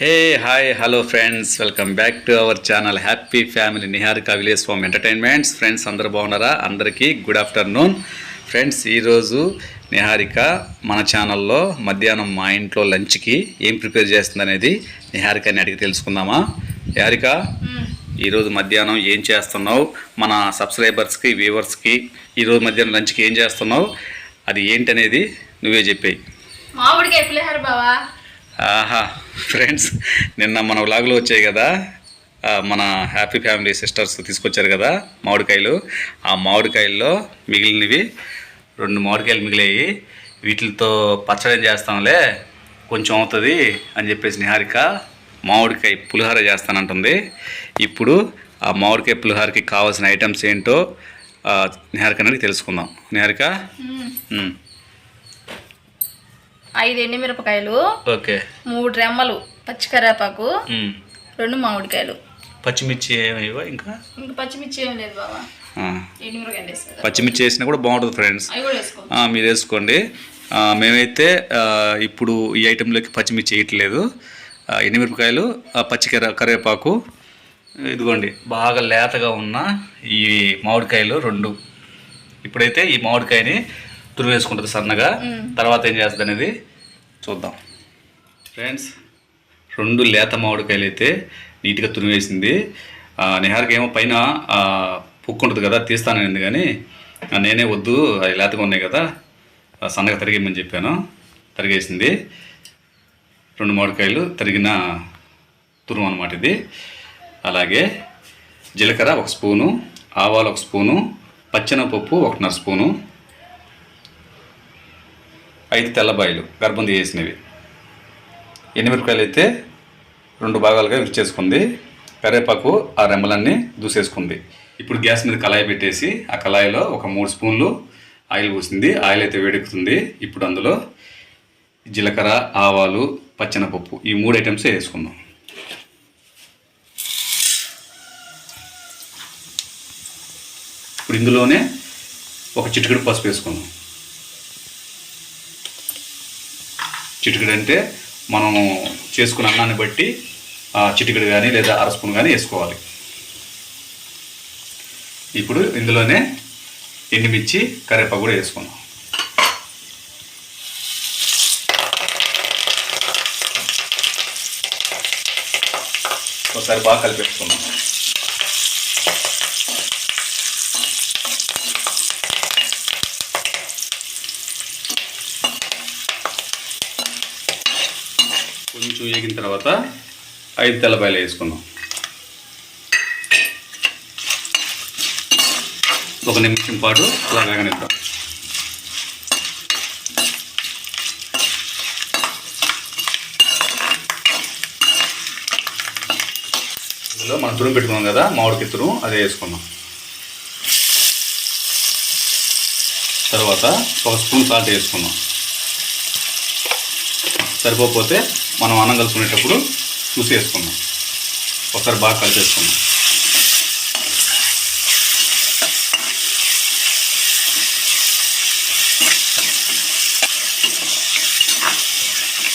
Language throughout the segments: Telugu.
Hey hi hello friends welcome back to our channel happy family Niharika village farm entertainments friends అందరు బాగున్నారా? అందరికీ గుడ్ ఆఫ్టర్నూన్ ఫ్రెండ్స్ ఈరోజు నిహారిక మన ఛానల్లో మధ్యాహ్నం మా ఇంట్లో లంచ్కి ఏం ప్రిపేర్ చేస్తుంది అనేది నిహారికని అడిగి తెలుసుకుందామా? నిహారిక ఈరోజు మధ్యాహ్నం ఏం చేస్తున్నావు? మన సబ్స్క్రైబర్స్కి వ్యూవర్స్కి ఈరోజు మధ్యాహ్నం లంచ్కి ఏం చేస్తున్నావు? అది ఏంటనేది నువ్వే చెప్పేయి. మామిడికాయ పులిహోర బావా. ఆహా ఫ్రెండ్స్ నిన్న మన వ్లాగ్లో వచ్చాయి కదా మన హ్యాపీ ఫ్యామిలీ సిస్టర్స్ తీసుకొచ్చారు కదా మామిడికాయలు. ఆ మామిడికాయల్లో మిగిలినవి రెండు మామిడికాయలు మిగిలాయి. వీటితో పచ్చడి చేస్తాంలే కొంచెం అవుతుంది అని చెప్పేసి నిహారిక మామిడికాయ పులిహోర చేస్తానంటుంది. ఇప్పుడు ఆ మామిడికాయ పులిహోరకి కావాల్సిన ఐటమ్స్ ఏంటో నిహారిక అనేది తెలుసుకుందాం. నిహారిక? ఐదు ఎండుమిరపకాయలు ఓకే. మూడు రెమ్మలు పచ్చికరేపాకు. రెండు మామిడికాయలు. పచ్చిమిర్చి ఏమేవో ఇంకా? ఇంకా పచ్చిమిర్చి ఏం లేదు ఎండుమిరపకాయలు వేస్తారు పచ్చిమిర్చి వేసినా కూడా బాగుంటుంది ఫ్రెండ్స్. అవి కూడా వేసుకో. ఆ, మీరు వేసుకోండి. ఆ, మేమైతే ఆ, ఇప్పుడు ఈ ఐటెంలోకి పచ్చిమిర్చి వేయట్లేదు. ఆ, ఎండుమిరపకాయలు ఆ, పచ్చి కరే కరివేపాకు. ఇదిగోండి. బాగా లేతగా ఉన్న ఈ మామిడికాయలు రెండు. ఇప్పుడైతే ఈ మామిడికాయని తురివేసుకుంటుంది సన్నగా. తర్వాత ఏం చేస్తుంది అనేది చూద్దాం. ఫ్రెండ్స్ రెండు లేత మామిడికాయలు అయితే నీట్గా తురివేసింది ఆ, నిహార్కి ఏమో పైన పుక్కు ఉంటుంది కదా తీస్తానని కానీ నేనే వద్దు అవి లేతగా ఉన్నాయి కదా సన్నగా తరిగేయమని చెప్పాను. తరిగేసింది. రెండు మామిడికాయలు తరిగిన తురుము అనమాట ఇది. అలాగే జీలకర్ర ఒక స్పూను ఆవాలు ఒక స్పూను పచ్చెనపప్పు ఒకటిన్నర స్పూను ఐదు తెల్లబాయిలు గర్భం తీసేసినవి. ఎనిమిరపకాయలు అయితే రెండు భాగాలుగా విరిచేసుకుంది కరివేపాకు ఆ రెమ్మలన్నీ దూసేసుకుంది. ఇప్పుడు గ్యాస్ మీద కళాయి పెట్టేసి ఆ కళాయిలో ఒక మూడు స్పూన్లు ఆయిల్ పోసింది. ఆయిల్ అయితే వేడెక్కుతుంది. ఇప్పుడు అందులో జీలకర్ర ఆవాలు పచ్చెనపప్పు ఈ మూడు ఐటమ్స్ వేసుకుందాం. ఇప్పుడు ఇందులోనే ఒక చిటికెడు పసుపు వేసుకుందాం. చిటికెడు అంటే మనం చేసుకున్న అన్నాన్ని బట్టి ఆ చిటికెడు కానీ లేదా అర స్పూన్ కానీ వేసుకోవాలి. ఇప్పుడు ఇందులోనే ఎండుమిర్చి కరివేపాకు కూడా వేసుకుందాం. ఒకసారి బాగా కలిపేసుకున్నాం కొంచెం వేగిన తర్వాత ఐదు తెల్లపాయలు వేసుకుందాం. ఒక నిమిషం పాటు అలా వేగనిద్దాం. ఇందులో మనం తురుము పెట్టుకున్నాం కదా మామిడికి తురుము అదే వేసుకుందాం. తర్వాత ఒక స్పూన్ సాల్ట్ వేసుకుందాం. సరిపోతే మనం అన్నం కలుసుకునేటప్పుడు చూసి వేసుకుందాం. ఒకసారి బాగా కలిపేసుకుందాం.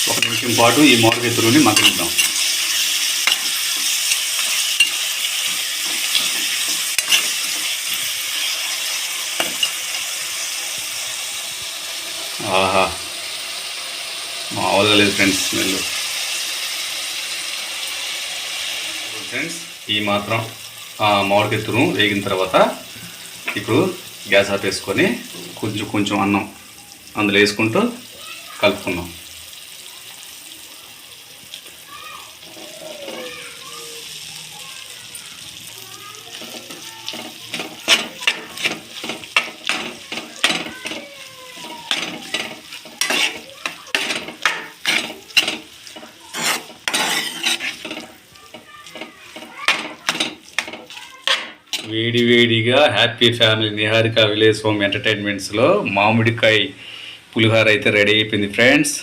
ఒక నిమిషం పాటు ఈ మామిడికాయ తురువుని మగ్గనిద్దాం. ఆహా. మామూలుగా లేదు ఫ్రెండ్స్ స్మెల్. ఫ్రెండ్స్ ఈ మాత్రం మామిడికెత్తును మామిడికాయ తురుము వేగిన తర్వాత ఇప్పుడు గ్యాస్ ఆపేసుకొని కొంచెం కొంచెం అన్నం అందులో వేసుకుంటూ కలుపుకున్నాం వేడి వేడిగా happy family Niharika village home ఎంటర్టైన్మెంట్స్లో మామిడికాయ పులిహోర అయితే రెడీ అయిపోయింది ఫ్రెండ్స్.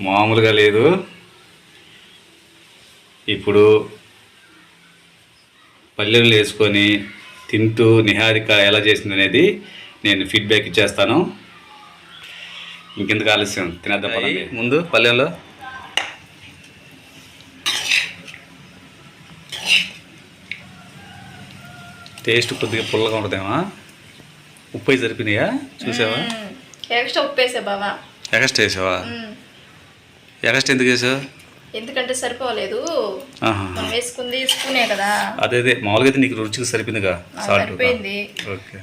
మామూలుగా లేదు. ఇప్పుడు పల్లెలు వేసుకొని తింటూ నిహారిక ఎలా చేసింది అనేది నేను ఫీడ్బ్యాక్ ఇచ్చేస్తాను. ఇంకెందుకు ఆలస్యం? తినేద్దాం ముందు పల్లెల్లో టేస్ట్ కొద్దిగా పుల్లగా ఉంటుందేమా. ఉప్పు అయి సరిపోయినాయా చూసావా. ఎక్స్ట్రా ఉప్పు వేసా బావా. ఎగస్ట్ వేసావా. ఎగస్ట్ ఎందుకు వేసావు? ఎందుకంటే సరిపోలేదు. మనం వేసుకుంది స్పూనే కదా. అదే అదే. మామూలుగా అయితే నీకు రుచికి సరిపోయిందిగా. సరిపోయింది.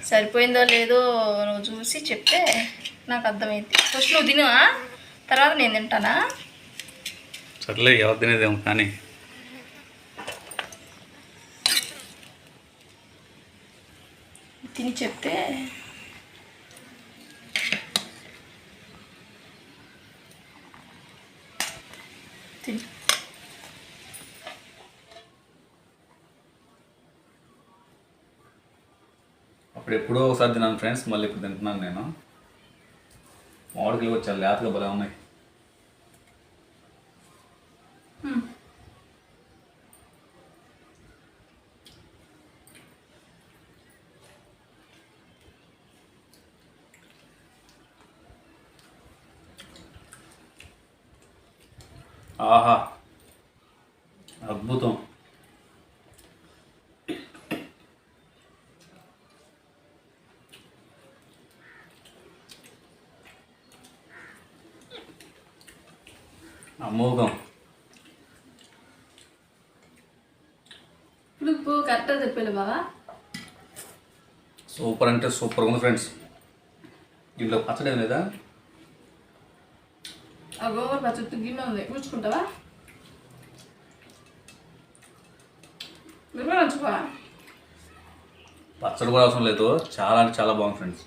సరిపోయిందో లేదో నువ్వు చూసి చెప్తే నాకు అర్థమైంది. ఫస్ట్ నువ్వు తిను ఆ? తర్వాత నేను తింటానా? సర్లే ఎవరు తినేదేమో కానీ. తిని చెప్తే తిని. అప్పుడు ఎప్పుడో ఒకసారి తిన్నాను ఫ్రెండ్స్ మళ్ళీ ఇప్పుడు తింటున్నాను నేను. మామిడికాయలు వచ్చా లేతగా భలే ఉన్నాయి. ఆహా. అద్భుతం. అమోఘం. పులుపు కరెక్ట్గా చెప్పాను బావా. సూపర్ అంటే సూపర్ ఉంది ఫ్రెండ్స్. దీంట్లో పచ్చడి లేదా? ఆ చుట్టూ గిన్నె ఉంది. కూర్చుకుంటావా మీరు పచ్చడి కూడా అవసరం లేదు. చాలా అంటే చాలా బాగుంది ఫ్రెండ్స్.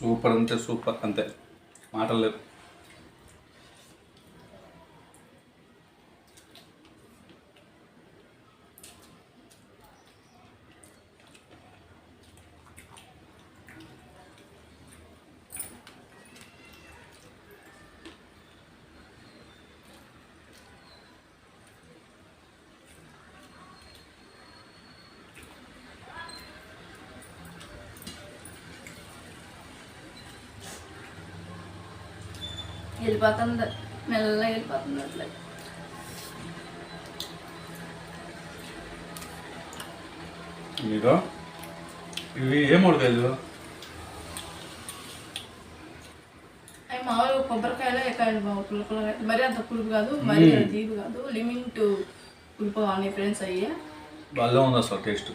సూపర్ అంతే సూపర్ అంతే. మాటలు లేవు. వెళ్ళిపోతుంది. మెల్లగా వెళ్ళిపోతుంది అట్లా. మీరు ఇవి ఏం ఉడకాయలు అవి మామూలుగా కొబ్బరికాయలు ఎక్కాలి బాబు పులుపు మరీ అంత పులుపు కాదు మరీ అంత తీపి కాదు. లిమిట్ పులుపు అన్ని ఫ్రెండ్స్ అయ్యా. బాగా ఉంది అసలు టేస్ట్.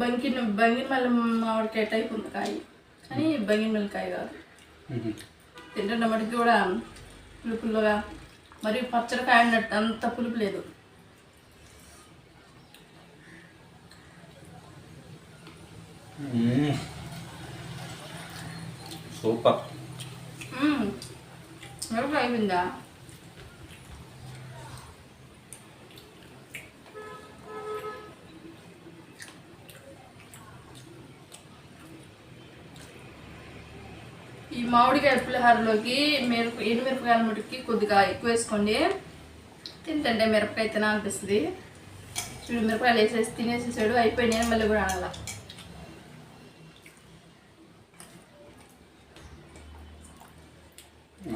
బంగిన బంగిన మళ్ళీ మామిడికాయ టైప్ ఉంది కాయ. కానీ బంగిన మిల్లికాయ కాదు. తింటున్న మటుకు కూడా పులుపులుగా మరి పచ్చడి కాయ ఉన్నట్టు అంత పులుపు లేదు. సూపర్. మిరపకాయ అయిపోయిందా మామిడికాయ పులిహారలోకి మిరప ఎండు మిరపకాయల మటుకి కొద్దిగా ఎక్కువ వేసుకోండి తింటుంటే మిరపకాయ తినాలనిపిస్తుంది చూడు మిరపకాయలు వేసేసి తినేసేసాడు అయిపోయి నేను మళ్ళీ కూడా అనాల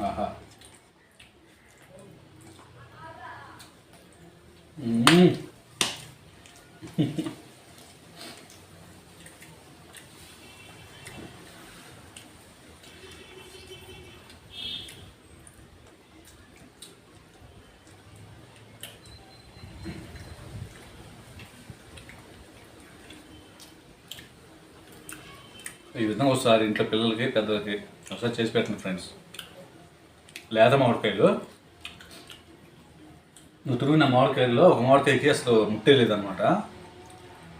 ఆహా. ఈ విధంగా ఒకసారి ఇంట్లో పిల్లలకి పెద్దలకి ఒకసారి చేసి పెట్టండి ఫ్రెండ్స్. లేత మామిడికాయలు. నువ్వు తురిగిన మామిడికాయల్లో ఒక మామిడికాయకి అసలు ముట్టే లేదనమాట.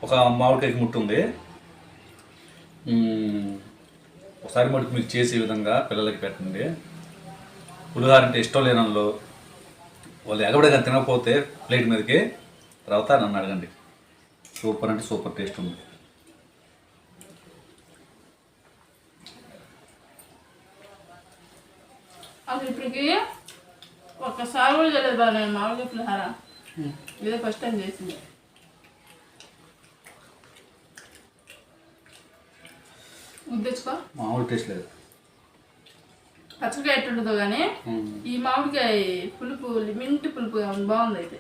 ఒక మామిడికాయకి ముట్టు ఉంది. ఒకసారి మటుకు మీరు చేసే విధంగా పిల్లలకి పెట్టండి. పులిహార అంటే ఇష్టం లేని వాళ్ళు వాళ్ళు ఎగబడగా తినకపోతే ప్లేట్ మీదకి తర్వాత నన్ను అడగండి. సూపర్ అంటే సూపర్ టేస్ట్ ఉంది. అసలు ఇప్పటికి ఒక్కసారి కూడా తెలియదు బాగా నేను మామిడికాయ పులిహార ఇదే ఫస్ట్ టైం చేసింది. మామూలు టేస్ట్ లేదు. పచ్చడికాయ ఎట్టుంటుందో కానీ. ఈ మామిడికాయ పులుపు మింటి పులుపుగా ఉంది బాగుంది అయితే.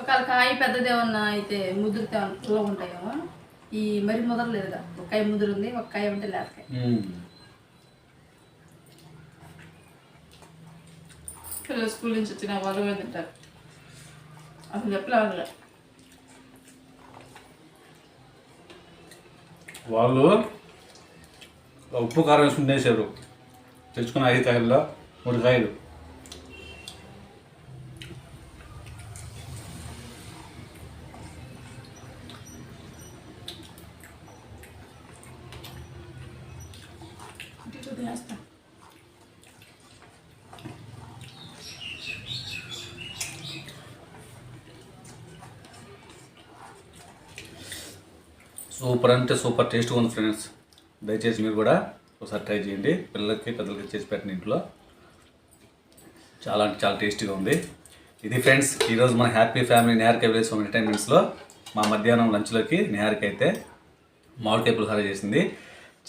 ఒకవేళ కాయ పెద్దది ఏమన్నా అయితే ముదిరితే పుల్లగా ఉంటాయేమో ఈ మరి ముదరలేదుగా. ఒక కాయ ముదిరింది ఒక కాయ ఉంటే లేతకాయ. పిల్లలు స్కూల్ నుంచి వచ్చిన వాళ్ళు కూడా తింటారు. అసలు చెప్పలే వాళ్ళు ఉప్పు కారం వేసుకుని వేసారు తెచ్చుకున్న ఐదు కాయల్లో మూడు కాయలు సూపర్ అంటే సూపర్ టేస్ట్గా ఉంది ఫ్రెండ్స్. దయచేసి మీరు కూడా ఒకసారి ట్రై చేయండి. పిల్లలకి పెద్దలకి చేసి పెట్టిన ఇంట్లో. చాలా అంటే చాలా టేస్టీగా ఉంది. ఇది ఫ్రెండ్స్ ఈరోజు మన happy family Niharika village home ఎంటర్టైన్మెంట్స్లో మా మధ్యాహ్నం లంచ్లోకి నిహారిక అయితే మామిడికాయ పులిహార చేసింది.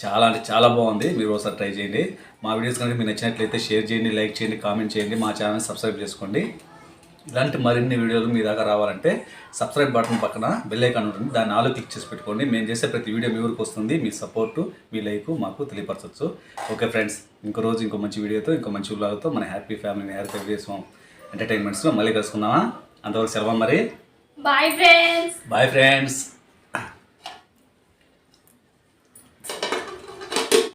చాలా అంటే చాలా బాగుంది. మీరు ఒకసారి ట్రై చేయండి. మా వీడియోస్ కనుక మీకు నచ్చినట్లయితే షేర్ చేయండి లైక్ చేయండి కామెంట్ చేయండి. మా ఛానల్ సబ్స్క్రైబ్ చేసుకోండి. ఇలాంటి మరిన్ని వీడియోలు మీ దాకా రావాలంటే సబ్స్క్రైబ్ బటన్ పక్కన బెల్ ఐకాన్ ఉంటుంది. దాన్ని ఆలో క్లిక్ చేసి పెట్టుకోండి. మేము చేసే ప్రతి వీడియో మీ ఊరికి వస్తుంది. మీ సపోర్టు మీ లైక్ మాకు తెలియపరచవచ్చు. ఓకే ఫ్రెండ్స్ ఇంకో రోజు ఇంకో మంచి వీడియోతో ఇంకో మంచి వ్లాగ్తో మన హ్యాపీ ఫ్యామిలీ హ్యాపీ వీడియోస్ ఎంటర్టైన్మెంట్స్లో మళ్ళీ కలుసుకుందామా? అంతవరకు సెలవు మరి. Bye friends bye friends